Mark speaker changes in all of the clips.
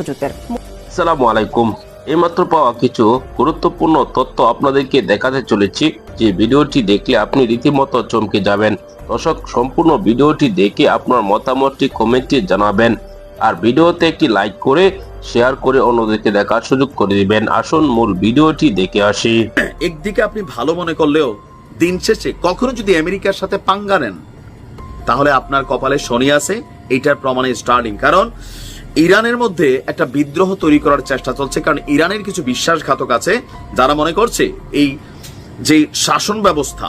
Speaker 1: সুযোগের।
Speaker 2: আসসালামু আলাইকুম। এইমাত্র পাওয়া কিছু গুরুত্বপূর্ণ তথ্য আপনাদেরকে দেখাতে চলেছি। যে ভিডিওটি দেখলে আপনি রীতিমতো চমকে যাবেন। দর্শক সম্পূর্ণ ভিডিওটি দেখে আপনার মতামতটি কমেন্টে জানাবেন। আর ভিডিওতে একটি লাইক করে শেয়ার করে অন্যদেরকে দেখার সুযোগ করে দিবেন। আসুন মূল ভিডিওটি দেখে আসি।
Speaker 3: একদিকে আপনি ভালো মনে করলেও দিন শেষে কখনো যদি আমেরিকার সাথে পাঙ্গা নেন তাহলে আপনার কপালে শনি আছে এইটার প্রমাণে স্টার্লিং। কারণ ইরানের মধ্যে একটা বিদ্রোহ তৈরি করার চেষ্টা চলছে, কারণ ইরানের কিছু বিশ্বাসঘাতক আছে যারা মনে করছে এই যে শাসন ব্যবস্থা,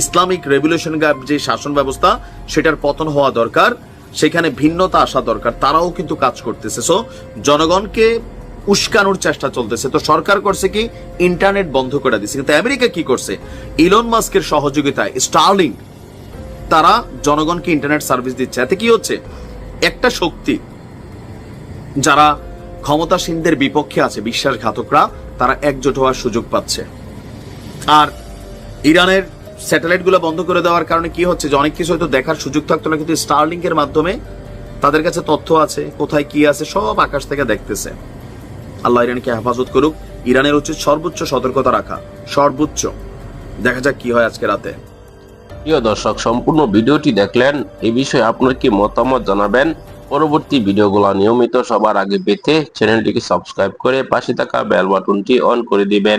Speaker 3: ইসলামিক রেভলিউশন যে শাসন ব্যবস্থা, সেটার পতন হওয়া দরকার, সেখানে ভিন্নতা আসা দরকার, তারাও কিন্তু কাজ করতেছে। সো জনগণকে উস্কানোর চেষ্টা চলতেছে। তো সরকার করছে কি? ইন্টারনেট বন্ধ করে দিচ্ছে কিন্তু আমেরিকা কি করছে? ইলন মাস্কের সহযোগিতায় স্টার্লিং তারা জনগণকে ইন্টারনেট সার্ভিস দিচ্ছে। এতে কি হচ্ছে? একটা শক্তি যারা ক্ষমতাসীনদের বিপক্ষে আছে, বিশ্বাসঘাতকরা, তারা একজোট হওয়ার সুযোগ পাচ্ছে। আর ইরানের স্যাটেলাইটগুলো বন্ধ করে দেওয়ার কারণে কি হচ্ছে যে অনেক কিছু হয়তো দেখার সুযোগ থাকতো না, কিন্তু স্টারলিংক এর মাধ্যমে তাদের কাছে তথ্য আছে, কোথায় কি আছে, সব আকাশ থেকে দেখতেছে। আল্লাহ ইরানকে হেফাজত করুক, ইরানের উচিত সর্বোচ্চ সতর্কতা রাখা, সর্বোচ্চ। দেখা যাক কি হয় আজকে রাতে।
Speaker 2: প্রিয় দর্শক, সম্পূর্ণ ভিডিওটি দেখলেন এই বিষয়ে আপনার কি মতামত জানাবেন? পরবর্তী ভিডিওগুলো নিয়মিত সবার আগে পেতে চ্যানেলটিকে সাবস্ক্রাইব করে পাশে থাকা বেল বাটনটি অন করে দিবেন।